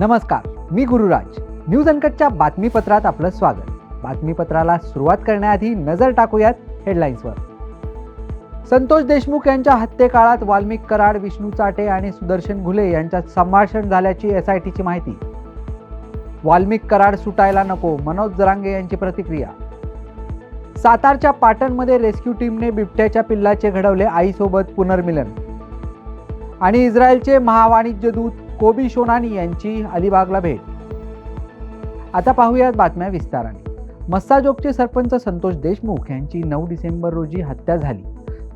नमस्कार मी गुरुराज. न्यूज अनकटच्या बातमीपत्रात आपलं स्वागत. बातमीपत्राला सुरुवात करण्याआधी नजर टाकूयात हेडलाईन्सवर. संतोष देशमुख यांच्या हत्येकाळात वाल्मिक कराड विष्णू चाटे आणि सुदर्शन घुले यांच्यात संभाषण झाल्याची एस आय टीची माहिती. वाल्मिक कराड सुटायला नको मनोज जरांगे यांची प्रतिक्रिया. सातारच्या पाटणमध्ये रेस्क्यू टीमने बिबट्याच्या पिल्लाचे घडवले आईसोबत पुनर्मिलन. आणि इस्रायलचे महावाणिज्य दूत कोबी शोनानी यांची अलिबागला भेट. आता पाहूयात बातम्या विस्ताराने. मस्साजोगचे सरपंच संतोष देशमुख यांची नऊ डिसेंबर रोजी हत्या झाली.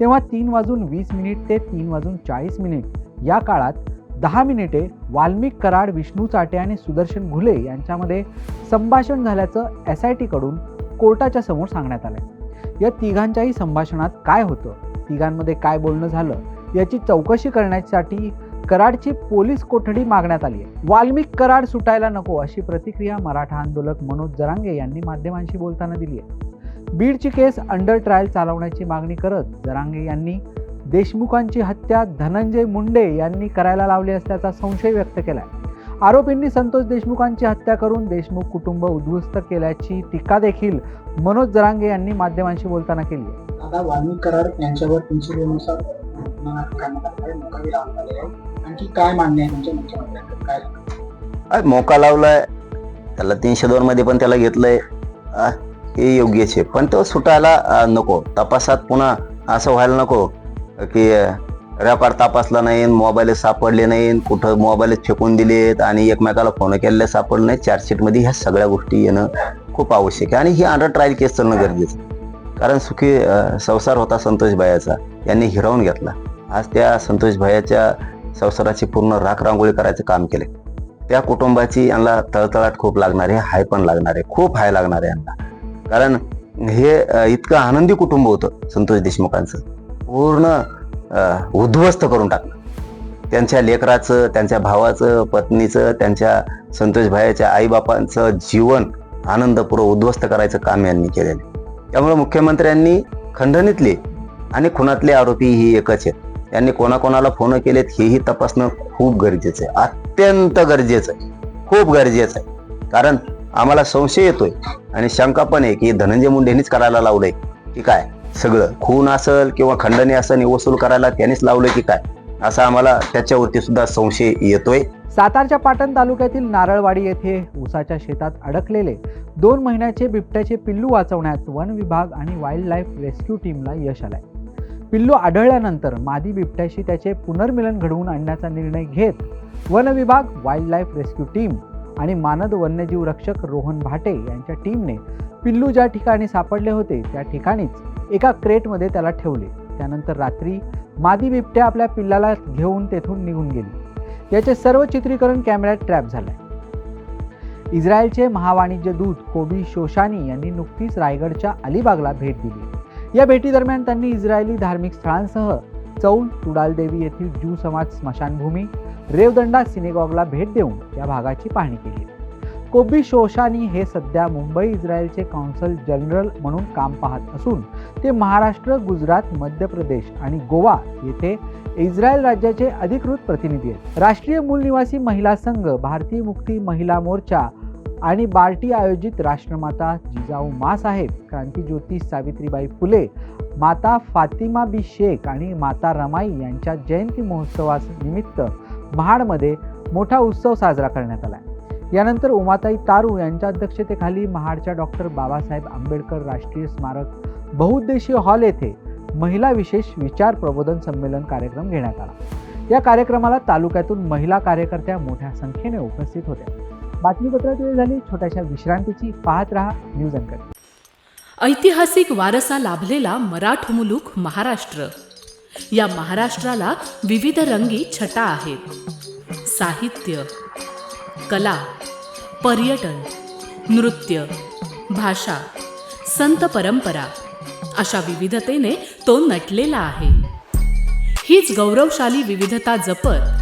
तेव्हा तीन वाजून वीस मिनिट ते तीन वाजून चाळीस मिनिट या काळात दहा मिनिटे वाल्मिक कराड विष्णू चाटे आणि सुदर्शन घुले यांच्यामध्ये संभाषण झाल्याचं एस आय टीकडून कोर्टाच्या समोर सांगण्यात आलं या तिघांच्याही संभाषणात काय होतं? तिघांमध्ये काय बोलणं झालं? याची चौकशी करण्यासाठी कराडची पोलीस कोठडी मागण्यात आली आहे. वाल्मिक कराड सुटायला नको अशी प्रतिक्रिया मराठा आंदोलक मनोज जरांगे यांनी माध्यमांशी बोलताना दिली आहे. बीडची केस अंडर ट्रायल चालवण्याची मागणी करत जरांगे यांनी देशमुखांची हत्या धनंजय मुंडे यांनी करायला लावली असल्याचा संशय व्यक्त केलाय. आरोपींनी संतोष देशमुखांची हत्या करून देशमुख कुटुंब उद्ध्वस्त केल्याची टीका देखील मनोज जरांगे यांनी माध्यमांशी बोलताना केली आहे. आता कामाला करार लावण्यात आहे आणखी काय मान्य आहे तुमच्या मुख्यमंत्र्यांकडे काय अरे मोका लावलाय. त्याला तीनशे दोन मध्ये पण त्याला घेतलंय. हे योग्यच आहे. पण तो सुटायला नको. तपासात पुन्हा असं व्हायला नको की रेकॉर्ड तपासला नाही मोबाईल सापडले नाही कुठं मोबाईल फेकून दिलेत आणि एकमेकाला फोन केलेले सापडले नाही. चार्जशीटमध्ये ह्या सगळ्या गोष्टी येणं खूप आवश्यक आहे. आणि ही अंडर ट्रायल केस चालणं गरजेचं कारण सुखी संसार होता संतोष बायाचा यांनी हिरावून घेतला. आज त्या संतोष भायाच्या संसाराची पूर्ण राख रांगोळी करायचं काम केले त्या कुटुंबाची यांना तळतळाट खूप लागणार आहे हाय पण लागणार आहे खूप हाय लागणार आहे यांना. कारण हे इतकं आनंदी कुटुंब होतं संतोष देशमुखांचं. पूर्ण उद्ध्वस्त करून टाकलं. त्यांच्या लेकराचं त्यांच्या भावाचं पत्नीचं त्यांच्या संतोष भायाच्या आईबापांचं जीवन आनंदपूर्व उद्ध्वस्त करायचं काम यांनी केलेलं त्यामुळे मुख्यमंत्र्यांनी खंडणीतले आणि खुनातले आरोपी ही एकच आहेत. यांनी कोणाकोणाला फोन केलेत हेही तपासणं खूप गरजेचं आहे. अत्यंत गरजेचं आहे. खूप गरजेचं आहे. कारण आम्हाला संशय येतोय आणि शंका पण आहे की धनंजय मुंडेंनीच करायला लावलंय की काय? सगळं खून असेल किंवा खंडणी असेल वसूल करायला त्यांनीच लावलंय की काय? असा आम्हाला त्याच्यावरती सुद्धा संशय येतोय. सातारच्या पाटण तालुक्यातील नारळवाडी येथे ऊसाच्या शेतात अडकलेले दोन महिन्याचे बिबट्याचे पिल्लू वाचवण्यात वन विभाग आणि वाईल्ड लाईफ रेस्क्यू टीमला यश आलंय. पिल्लू आढळल्यानंतर मादी बिबट्याशी त्याचे पुनर्मिलन घडवून आणण्याचा निर्णय घेत वन विभाग वाईल्ड लाईफ रेस्क्यू टीम आणि मानद वन्यजीव रक्षक रोहन भाटे यांच्या टीमने पिल्लू ज्या ठिकाणी सापडले होते त्या ठिकाणीच एका क्रेटमध्ये त्याला ठेवले. त्यानंतर रात्री मादी बिबट्या आपल्या पिल्लाला घेऊन तेथून निघून गेली. याचे सर्व चित्रीकरण कॅमेऱ्यात ट्रॅप झालंय. इस्रायलचे महावाणिज्य दूत कोबी शोशानी यांनी नुकतीच रायगडच्या अलिबागला भेट दिली. या भेटीदरम्यान त्यांनी इस्रायली धार्मिक स्थळांसह चौल तुडालदेवी येथील ज्यू समाज स्मशानभूमी रेवदंडा सिनेगॉगला भेट देऊन या भागाची पाहणी केली. कोबी शोशानी हे सध्या मुंबई इस्रायलचे कौन्सल जनरल म्हणून काम पाहत असून ते महाराष्ट्र गुजरात मध्य प्रदेश आणि गोवा येथे इस्रायल राज्याचे अधिकृत प्रतिनिधी आहेत. राष्ट्रीय मूलनिवासी महिला संघ भारतीय मुक्ती महिला मोर्चा आणि बार्टी आयोजित राष्ट्रमाता जिजाऊ मासाहेब क्रांतीज्योती सावित्रीबाई फुले माता फातिमा बी शेख आणि माता रमाई यांच्या जयंती महोत्सवास निमित्त महाडमध्ये मोठा उत्सव साजरा करण्यात आला. यानंतर उमाताई तारू यांच्या अध्यक्षतेखाली महाडच्या डॉक्टर बाबासाहेब आंबेडकर राष्ट्रीय स्मारक बहुउद्देशीय हॉल येथे महिला विशेष विचार प्रबोधन संमेलन कार्यक्रम घेण्यात आला. या कार्यक्रमाला तालुक्यातून महिला कार्यकर्त्या मोठ्या संख्येने उपस्थित होत्या. बातमीपत्रात वेळ झाली. छोट्याशा विश्रांतीची पाहत रहा न्यूज अंकट ऐतिहासिक वारसा लाभलेला मराठ मुलूक महाराष्ट्र. या महाराष्ट्राला विविध रंगी छटा आहेत. साहित्य कला पर्यटन नृत्य भाषा संत परंपरा अशा विविधतेने तो नटलेला आहे. हीच गौरवशाली विविधता जपत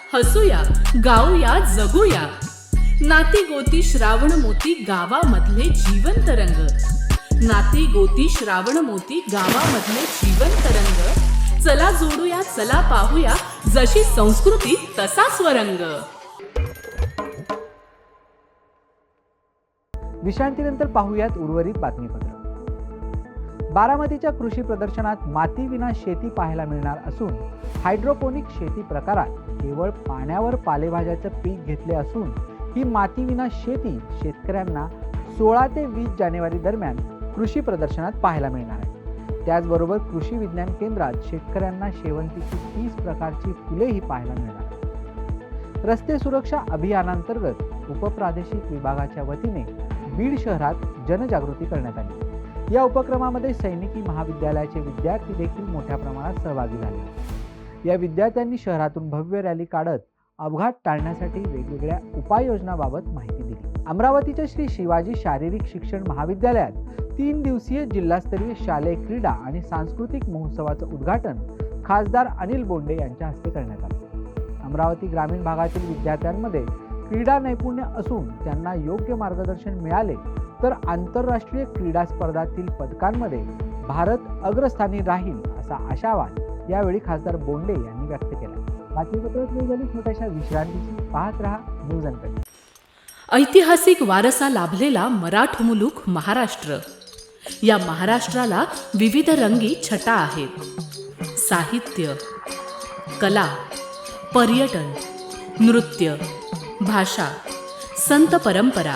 हसूया गाऊया जगूया. नाती गोती श्रावण मोती गावामधले जीवन रंग. नाती गोती श्रावण मोती गावामधले जीवन रंग. चला जोडूया चला पाहूया जशी संस्कृती तसा स्वरंग. विश्रांतीनंतर पाहूयात उर्वरित बातमीपत्र. बारामतीच्या कृषी प्रदर्शनात मातीविना शेती पाहायला मिळणार असून हायड्रोपोनिक शेती प्रकारात केवळ पाण्यावर पालेभाज्याचं पीक घेतले असून ही मातीविना शेती शेतकऱ्यांना सोळा ते वीस जानेवारी दरम्यान कृषी प्रदर्शनात पाहायला मिळणार आहे. त्याचबरोबर कृषी विज्ञान केंद्रात शेतकऱ्यांना शेवंतीची तीस प्रकारची फुलेही पाहायला मिळणार रस्ते सुरक्षा अभियानांतर्गत उपप्रादेशिक विभागाच्या वतीने बीड शहरात जनजागृती करण्यात आली. या उपक्रमामध्ये सैनिकी महाविद्यालयाचे विद्यार्थी देखील मोठ्या प्रमाणात सहभागी झाले. या विद्यार्थ्यांनी शहरातून भव्य रॅली काढत अपघात टाळण्यासाठी वेगवेगळ्या उपाययोजनाबाबत माहिती दिली. अमरावतीच्या श्री शिवाजी शारीरिक शिक्षण महाविद्यालयात तीन दिवसीय जिल्हास्तरीय शालेय क्रीडा आणि सांस्कृतिक महोत्सवाचं उद्घाटन खासदार अनिल बोंडे यांच्या हस्ते करण्यात आलं. अमरावती ग्रामीण भागातील विद्यार्थ्यांमध्ये क्रीडा नैपुण्य असून त्यांना योग्य मार्गदर्शन मिळाले तर आंतरराष्ट्रीय क्रीडा स्पर्धातील पदकांमध्ये भारत अग्रस्थानी राहील असा आशावाद यावेळी खासदार बोंडे यांनी व्यक्त केला. बातमीपत्रात छोट्याशा विश्रांतीची पाहत रहा न्यूज अँड ऐतिहासिक वारसा लाभलेला मराठ मुलूक महाराष्ट्र. या महाराष्ट्राला विविध रंगी छटा आहेत. साहित्य कला पर्यटन नृत्य भाषा संत परंपरा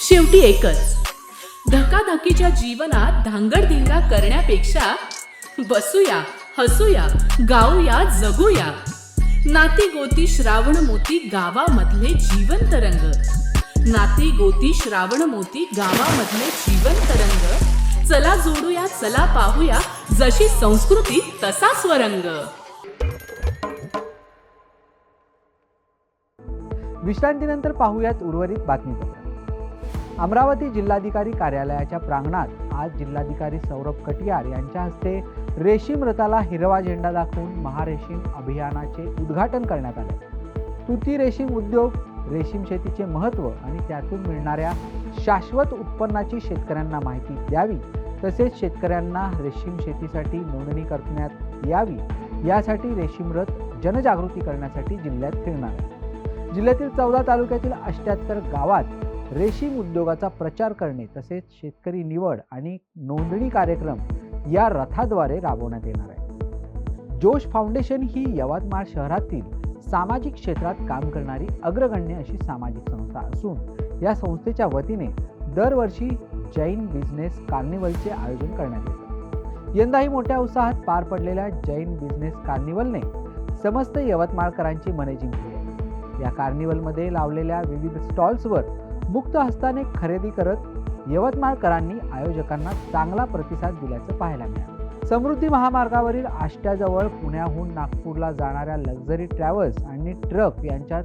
शेवटी एकच. धकाधकीच्या जीवनात धांगडधिंगा करण्यापेक्षा बसूया हसूया गाऊया जगूया. नाती गोती श्रावण मोती गावामधले जीवन तरंग नाती गोती श्रावण मोती गावामधले जीवन तरंग चला जोडूया चला पाहूया जशी संस्कृती तसा स्वरंग. विश्रांतीनंतर पाहूयात उर्वरित बातमीपत्र. अमरावती जिल्हाधिकारी कार्यालयाच्या प्रांगणात आज जिल्हाधिकारी सौरभ कटियार यांच्या हस्ते रेशीम रथाला हिरवा झेंडा दाखवून महारेशीम अभियानाचे उद्घाटन करण्यात आले. तुती रेशीम उद्योग रेशीम शेतीचे महत्त्व आणि त्यातून मिळणाऱ्या शाश्वत उत्पन्नाची शेतकऱ्यांना माहिती द्यावी तसेच शेतकऱ्यांना रेशीम शेतीसाठी नोंदणी करण्यात यावी यासाठी रेशीम रथ जनजागृती करण्यासाठी जिल्ह्यात फिरणार आहे. जिल्ह्यातील चौदा तालुक्यातील अष्ट्याहत्तर गावात रेशीम उद्योगाचा प्रचार करणे तसेच शेतकरी निवड आणि नोंदणी कार्यक्रम या रथाद्वारे राबवण्यात येणार आहे. जोश फाउंडेशन ही यवतमाळ शहरातील सामाजिक क्षेत्रात काम करणारी अग्रगण्य अशी सामाजिक संस्था असून या संस्थेच्या वतीने दरवर्षी जैन बिझनेस कार्निवलचे आयोजन करण्यात येते. यंदाही मोठ्या उत्साहात पार पडलेल्या जैन बिझनेस कार्निवलने समस्त यवतमाळकरांची मने जिंकली आहे या कार्निवलमध्ये लावलेल्या विविध स्टॉल्सवर मुक्त हस्ताने खरेदी करत यवतमाळकरांनी आयोजकांना चांगला प्रतिसाद दिल्याचं पाहायला मिळालं. समृद्धी महामार्गावरील आष्ट्याजवळ पुण्याहून नागपूरला जाणाऱ्या लक्झरी ट्रॅव्हल्स आणि ट्रक यांच्यात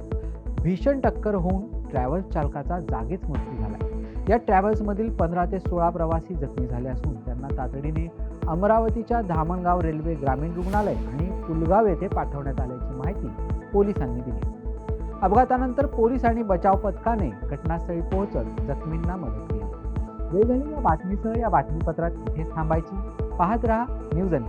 भीषण टक्कर होऊन ट्रॅव्हल्स चालकाचा जागीच मृत्यू झाला. या ट्रॅव्हल्समधील पंधरा ते सोळा प्रवासी जखमी झाले असून त्यांना तातडीने अमरावतीच्या धामणगाव रेल्वे ग्रामीण रुग्णालय आणि पुलगाव येथे पाठवण्यात आल्याची माहिती पोलिसांनी दिली. अपघातानंतर पोलीस आणि बचाव पथकाने घटनास्थळी पोहोचत जखमींना मदत केली. वेळ झाली या बातमीसह या बातमीपत्रात इथेच थांबायची. पाहत रहा न्यूज अँड